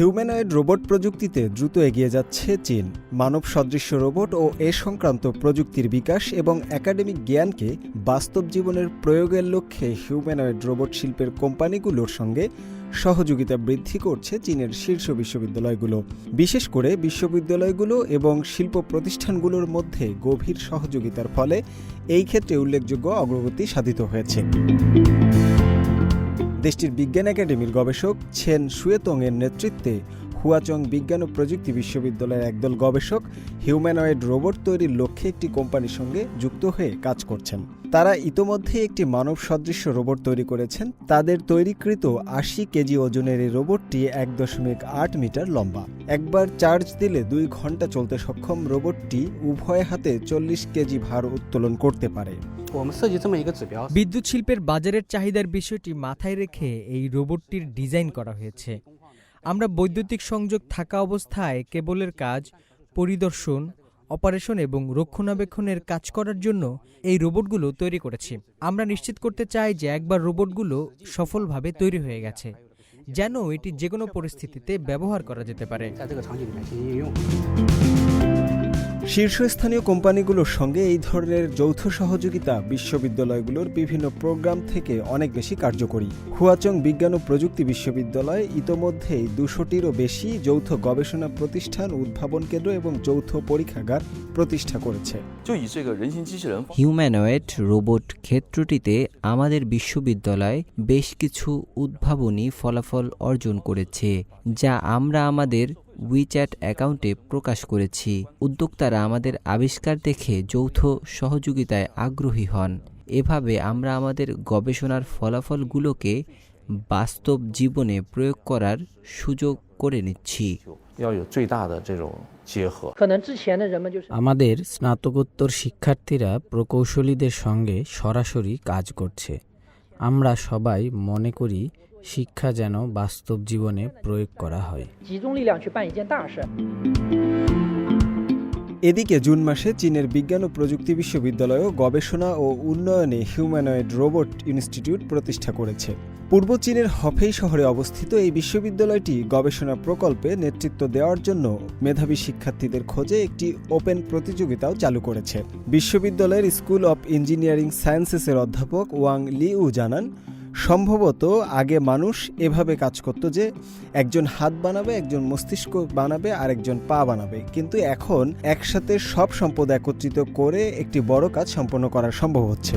Humanoid robot প্রযুক্তিতে দ্রুত এগিয়ে যাচ্ছে চীন। মানব সদৃশ্য রোবট ও এ সংক্রান্ত প্রযুক্তির বিকাশ এবং একাডেমিক জ্ঞানকে বাস্তব জীবনের প্রয়োগের লক্ষ্যে হিউম্যানয়েড রোবট শিল্পের কোম্পানিগুলোর সঙ্গে সহযোগিতা বৃদ্ধি করছে চীনের শীর্ষ বিশ্ববিদ্যালয়গুলো। বিশেষ করে বিশ্ববিদ্যালয়গুলো এবং শিল্প প্রতিষ্ঠানগুলোর মধ্যে গভীর সহযোগিতার ফলে এই ক্ষেত্রে উল্লেখযোগ্য অগ্রগতি সাধিত হয়েছে। দেশটির বিজ্ঞান একাডেমির গবেষক ছেন এর নেতৃত্বে হুয়াচং বিজ্ঞান ও প্রযুক্তি বিশ্ববিদ্যালয়ের একদল গবেষক হিউম্যানয়েড রোবট তৈরির লক্ষ্যে একটি কোম্পানির সঙ্গে যুক্ত হয়ে কাজ করছেন। তারা ইতোমধ্যে একটি মানব সদৃশ্য রোবট তৈরি করেছেন। তাদের তৈরিকৃত আশি কেজি ওজনের এই রোবটটি এক দশমিক আট মিটার লম্বা। একবার চার্জ দিলে দুই ঘণ্টা চলতে সক্ষম রোবটটি উভয় হাতে চল্লিশ কেজি ভার উত্তোলন করতে পারে। বিদ্যুৎ শিল্পের বাজারের চাহিদার বিষয়টি মাথায় রেখে এই রোবটটির ডিজাইন করা হয়েছে। আমরা বৈদ্যুতিক সংযোগ থাকা অবস্থায় কেবলের কাজ, পরিদর্শন অপারেশন এবং রক্ষণাবেক্ষণের কাজ করার জন্য এই রোবটগুলো তৈরি করেছি। আমরা নিশ্চিত করতে চাই যে একবার রোবটগুলো সফলভাবে তৈরি হয়ে গেছে, যেন এটি যে কোনো পরিস্থিতিতে ব্যবহার করা যেতে পারে। শীর্ষস্থানীয় কোম্পানিগুলোর সঙ্গে এই ধরনের যৌথ সহযোগিতা বিশ্ববিদ্যালয়গুলোর বিভিন্ন প্রোগ্রাম থেকে অনেক বেশি কার্যকরী। হুয়াচং বিজ্ঞান ও প্রযুক্তি বিশ্ববিদ্যালয় ইতোমধ্যেই দুশোটিরও বেশি যৌথ গবেষণা প্রতিষ্ঠান উদ্ভাবন কেন্দ্র এবং যৌথ পরীক্ষাগার প্রতিষ্ঠা করেছে। হিউম্যানয়েড রোবট ক্ষেত্রটিতে আমাদের বিশ্ববিদ্যালয় বেশ কিছু উদ্ভাবনী ফলাফল অর্জন করেছে যা আমরা আমাদের উইচ্যাট অ্যাকাউন্টে প্রকাশ করেছি। উদ্যোক্তারা আমাদের আবিষ্কার দেখে যৌথ সহযোগিতায় আগ্রহী হন। এভাবে আমরা আমাদের গবেষণার ফলাফলগুলোকে বাস্তব জীবনে প্রয়োগ করার সুযোগ করে নিচ্ছি। আমাদের স্নাতকোত্তর শিক্ষার্থীরা প্রকৌশলীদের সঙ্গে সরাসরি কাজ করছে। আমরা সবাই মনে করি শিক্ষা যেন বাস্তব জীবনে প্রয়োগ করা হয়। এদিকে জুন মাসে চীনের বিজ্ঞান ও প্রযুক্তি বিশ্ববিদ্যালয়ও গবেষণা ও উন্নয়নে হিউম্যানয়েড রোবট ইনস্টিটিউট প্রতিষ্ঠা করেছে। পূর্ব চীনের হফেই শহরে অবস্থিত এই বিশ্ববিদ্যালয়টি গবেষণা প্রকল্পে নেতৃত্ব দেওয়ার জন্য মেধাবী শিক্ষার্থীদের খোঁজে একটি ওপেন প্রতিযোগিতাও চালু করেছে। বিশ্ববিদ্যালয়ের স্কুল অব ইঞ্জিনিয়ারিং সায়েন্সেসের অধ্যাপক ওয়াং লিউ জানান সম্ভবত আগে মানুষ এভাবে কাজ করত যে একজন হাত বানাবে, একজন মস্তিষ্ক বানাবে আর একজন পা বানাবে। কিন্তু এখন একসাথে সব সম্পদ একত্রিত করে একটি বড় কাজ সম্পন্ন করা সম্ভব হচ্ছে।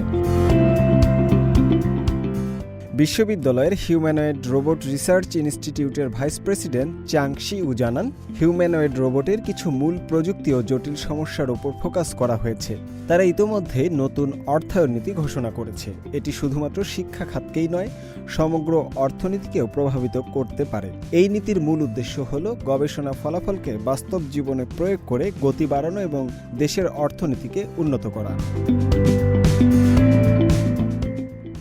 বিশ্ববিদ্যালয়ের হিউম্যানয়েড রোবট রিসার্চ ইনস্টিটিউটের ভাইস প্রেসিডেন্ট চাংশি উ জানান, হিউম্যানয়েড রোবটের কিছু মূল প্রযুক্তি ও জটিল সমস্যার উপর ফোকাস করা হয়েছে। তারা ইতোমধ্যে নতুন অর্থায়ন নীতি ঘোষণা করেছে। এটি শুধুমাত্র শিক্ষা খাতকেই নয়, সমগ্র অর্থনীতিকেও প্রভাবিত করতে পারে। এই নীতির মূল উদ্দেশ্য হল গবেষণা ফলাফলকে বাস্তব জীবনে প্রয়োগ করে গতি বাড়ানো এবং দেশের অর্থনীতিকে উন্নত করা।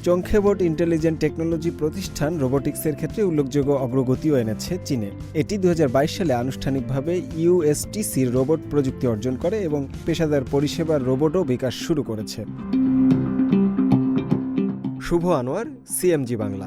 চংখেবোট ইন্টেলিজেন্ট টেকনোলজি প্রতিষ্ঠান রোবোটিক্সের ক্ষেত্রে উল্লেখযোগ্য অগ্রগতিও এনেছে চীনে। এটি দু হাজার বাইশ সালে আনুষ্ঠানিকভাবে ইউএসটিসির রোবট প্রযুক্তি অর্জন করে এবং পেশাদার পরিষেবার রোবটও বিকাশ শুরু করেছে। শুভ আনোয়ার, সিএমজি বাংলা।